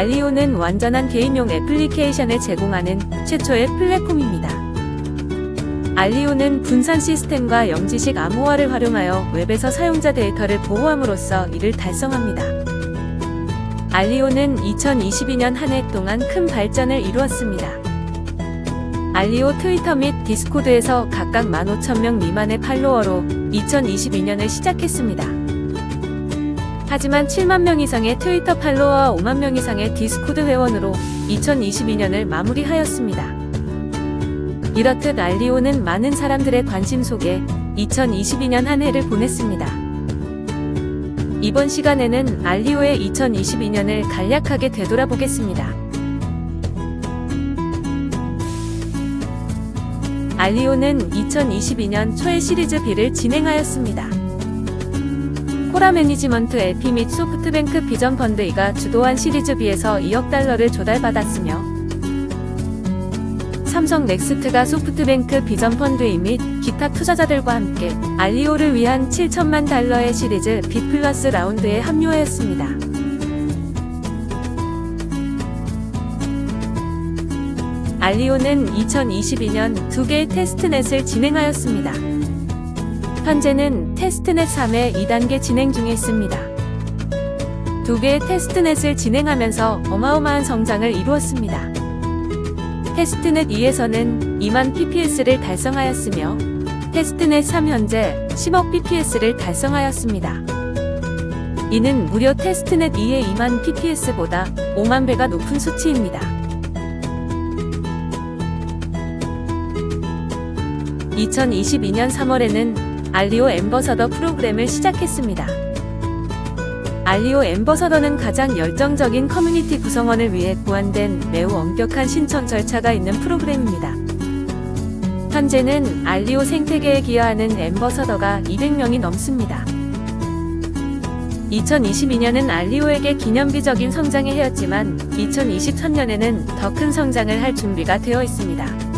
알리오는 완전한 개인용 애플리케이션을 제공하는 최초의 플랫폼입니다. 알리오는 분산 시스템과 영지식 암호화를 활용하여 웹에서 사용자 데이터를 보호함으로써 이를 달성합니다. 알리오는 2022년 한 해 동안 큰 발전을 이루었습니다. 알리오 트위터 및 디스코드에서 각각 15,000명 미만의 팔로워로 2022년을 시작했습니다. 하지만 7만 명 이상의 트위터 팔로워와 5만 명 이상의 디스코드 회원으로 2022년을 마무리하였습니다. 이렇듯 알리오는 많은 사람들의 관심 속에 2022년 한 해를 보냈습니다. 이번 시간에는 알리오의 2022년을 간략하게 되돌아보겠습니다. 알리오는 2022년 초에 시리즈 B를 진행하였습니다. 코라 매니지먼트 LP 및 소프트뱅크 비전 펀드 이가 주도한 시리즈 B에서 2억 달러를 조달받았으며 삼성 넥스트가 소프트뱅크 비전 펀드 및 기타 투자자들과 함께 알리오를 위한 7천만 달러의 시리즈 B 플러스 라운드에 합류하였습니다. 알리오는 2022년 두 개의 테스트넷을 진행하였습니다. 현재는 테스트넷 3의 2단계 진행 중에 있습니다. 두 개의 테스트넷을 진행하면서 어마어마한 성장을 이루었습니다. 테스트넷 2에서는 2만 pps를 달성하였으며 테스트넷 3 현재 10억 pps를 달성하였습니다. 이는 무려 테스트넷 2의 2만 pps보다 5만 배가 높은 수치입니다. 2022년 3월에는 알리오 엠버서더 프로그램을 시작했습니다. 알리오 엠버서더는 가장 열정적인 커뮤니티 구성원을 위해 고안된 매우 엄격한 신청 절차가 있는 프로그램입니다. 현재는 알리오 생태계에 기여하는 엠버서더가 200명이 넘습니다. 2022년은 알리오에게 기념비적인 성장의 해였지만 2023년에는 더 큰 성장을 할 준비가 되어 있습니다.